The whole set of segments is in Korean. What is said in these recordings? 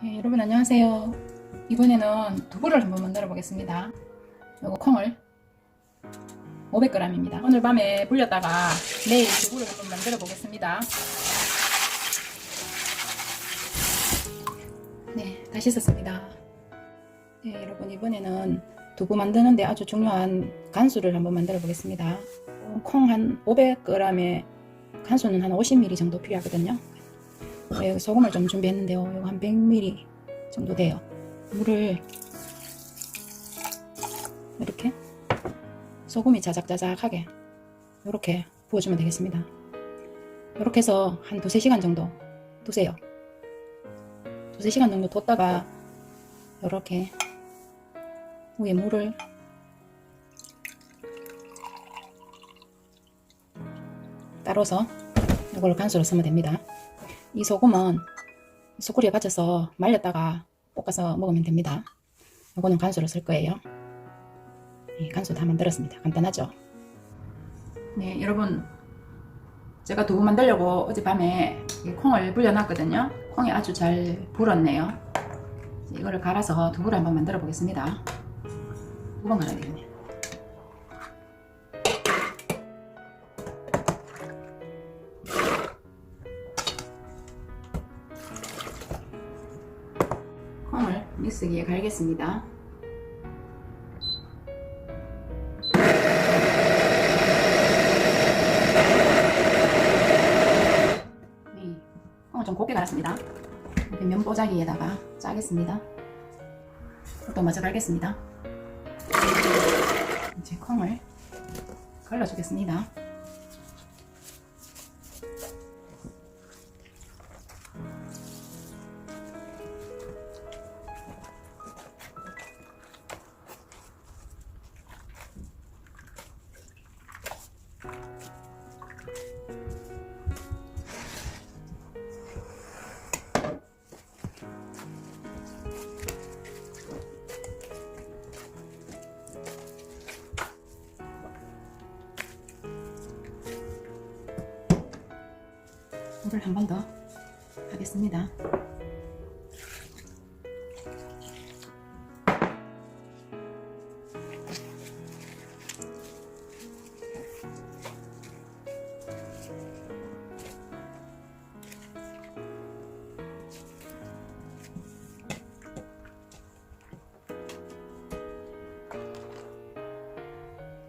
네, 여러분 안녕하세요. 이번에는 두부를 한번 만들어 보겠습니다. 요거 콩을 500g입니다. 오늘 밤에 불렸다가 내일 두부를 한번 만들어 보겠습니다. 네, 다시 썼습니다. 네, 여러분 이번에는 두부 만드는데 아주 중요한 간수를 한번 만들어 보겠습니다. 콩 한 500g에 간수는 한 50ml 정도 필요하거든요. 네, 소금을 좀 준비했는데요. 이거 한 100ml 정도 돼요. 물을 이렇게 소금이 자작자작하게 이렇게 부어주면 되겠습니다. 이렇게 해서 한 두세 시간 정도 두세요. 두세 시간 정도 뒀다가 이렇게 위에 물을 따로서 이걸 간수로 쓰면 됩니다. 이 소금은 소쿠리에 받쳐서 말렸다가 볶아서 먹으면 됩니다. 이거는 간수로 쓸 거예요. 네, 간수 다 만들었습니다. 간단하죠? 네, 여러분. 제가 두부 만들려고 어젯밤에 이 콩을 불려놨거든요. 콩이 아주 잘 불었네요. 이거를 갈아서 두부를 한번 만들어 보겠습니다. 두번 갈아야 되겠네요. 믹스기에 갈겠습니다. 네, 콩을 좀 곱게 갈았습니다. 이렇게 면보자기에다가 짜겠습니다. 또 마저 갈겠습니다. 이제 콩을 갈라주겠습니다. 물을 한 번 더 하겠습니다.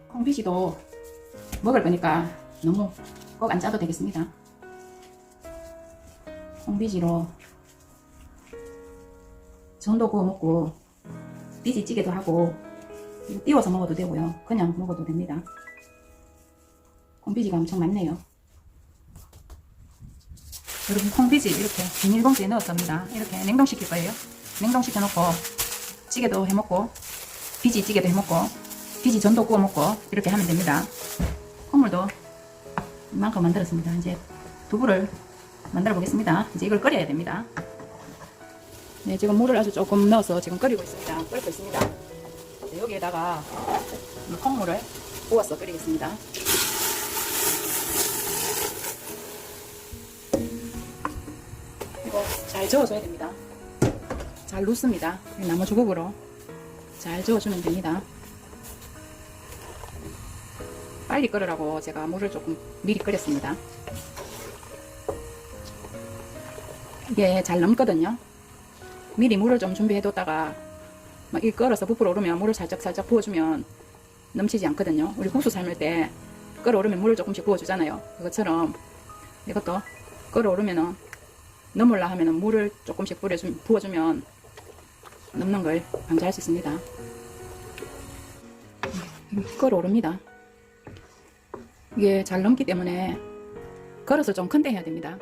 콩비지도 먹을 거니까 너무 꼭 안 짜도 되겠습니다. 콩비지로 전도 구워 먹고 비지찌개도 하고 띄워서 먹어도 되고요. 그냥 먹어도 됩니다. 콩비지가 엄청 많네요. 여러분 콩비지 이렇게 비닐봉지에 넣었습니다. 이렇게 냉동시킬 거예요. 냉동시켜 놓고 찌개도 해 먹고 비지찌개도 해 먹고 비지 전도 구워 먹고 이렇게 하면 됩니다. 콩물도 이만큼 만들었습니다. 이제 두부를 만들어 보겠습니다. 이제 이걸 끓여야 됩니다. 네, 지금 물을 아주 조금 넣어서 지금 끓이고 있습니다. 끓고 있습니다. 네, 여기에다가 이 콩물을 부어서 끓이겠습니다. 이거 잘 저어줘야 됩니다. 잘 놓습니다. 나무 주걱으로 잘 저어주면 됩니다. 빨리 끓으라고 제가 물을 조금 미리 끓였습니다. 이게 잘 넘거든요. 미리 물을 좀 준비해뒀다가 막 이 끓어서 부풀어 오르면 물을 살짝 살짝 부어주면 넘치지 않거든요. 우리 국수 삶을 때 끓어오르면 물을 조금씩 부어주잖아요. 그것처럼 이것도 끓어오르면은 넘을라 하면은 물을 조금씩 뿌려주, 부어주면 넘는 걸 방지할 수 있습니다. 끓어오릅니다. 이게 잘 넘기 때문에 그릇을 좀 큰데 해야 됩니다.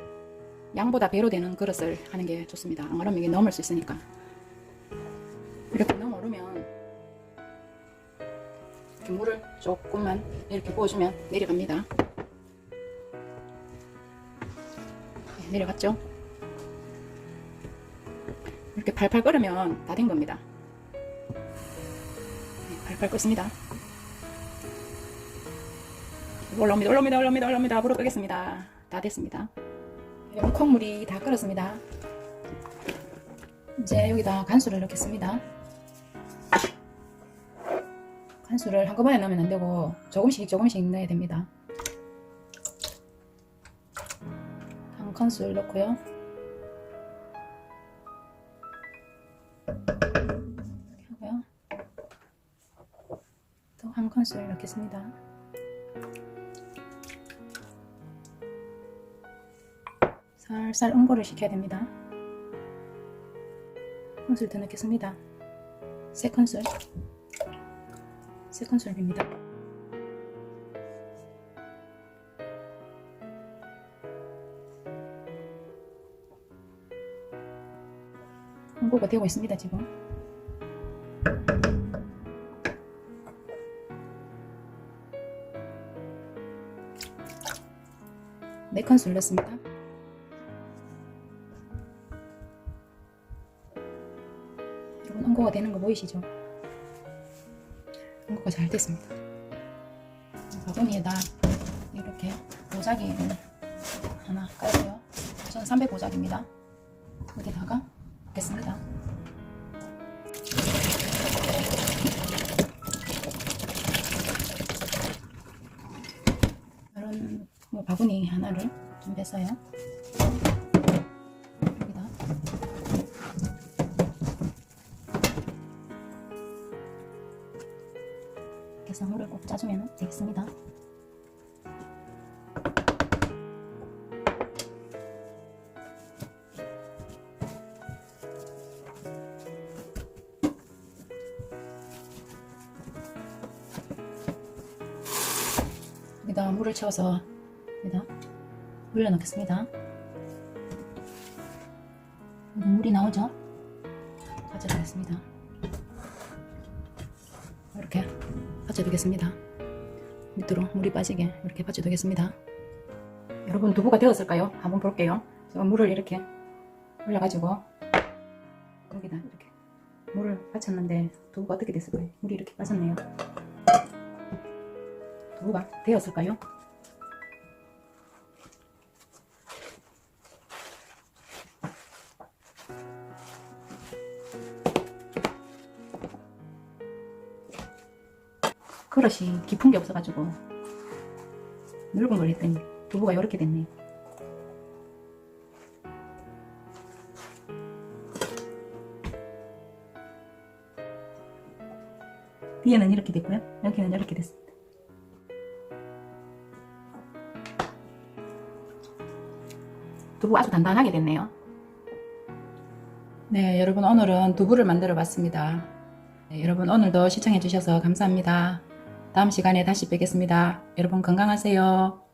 양보다 배로 되는 그릇을 하는 게 좋습니다. 안 그러면 이게 넘을 수 있으니까. 이렇게 넘어오르면 이렇게 물을 조금만 이렇게 부어주면 내려갑니다. 네, 내려갔죠? 이렇게 팔팔 끓으면 다 된 겁니다. 네, 팔팔 끓습니다. 올라옵니다, 올라옵니다, 올라옵니다, 올라옵니다. 불어 끄겠습니다. 다 됐습니다. 콩물이 다 끓었습니다. 이제 여기다 간수를 넣겠습니다. 간수를 한꺼번에 넣으면 안 되고 조금씩 조금씩 넣어야 됩니다. 한 큰술 넣고요. 하고요. 또 한 큰술 넣겠습니다. 살살 응고를 시켜야 됩니다. 큰술 더 넣겠습니다. 세 큰술. 세 큰술입니다. 응고가 되고 있습니다, 지금. 네 큰술 넣습니다. 응고가 되는 거 보이시죠? 응고가 잘 됐습니다. 바구니에다 이렇게 보자기를 하나 깔고요. 저는 300 보자기입니다. 여기다가 넣겠습니다. 이런 뭐 바구니 하나를 준비했어요. 물을 꼭 짜주면 되겠습니다. 여기다 물을 채워서 여기다 올려놓겠습니다. 물이 나오죠? 가져가겠습니다. 이렇게 받쳐두겠습니다. 밑으로 물이 빠지게 이렇게 받쳐두겠습니다. 여러분 두부가 되었을까요? 한번 볼게요. 물을 이렇게 올려가지고 여기다 이렇게 물을 받쳤는데 두부가 어떻게 됐을까요? 물이 이렇게 빠졌네요. 두부가 되었을까요? 그릇이 깊은 게 없어가지고 걸 했더니 두부가 이렇게 됐네요. 뒤에는 이렇게 됐고요. 여기는 이렇게 됐습니다. 두부 아주 단단하게 됐네요. 네, 여러분 오늘은 두부를 만들어 봤습니다. 네, 여러분 오늘도 시청해 주셔서 감사합니다. 다음 시간에 다시 뵙겠습니다. 여러분 건강하세요.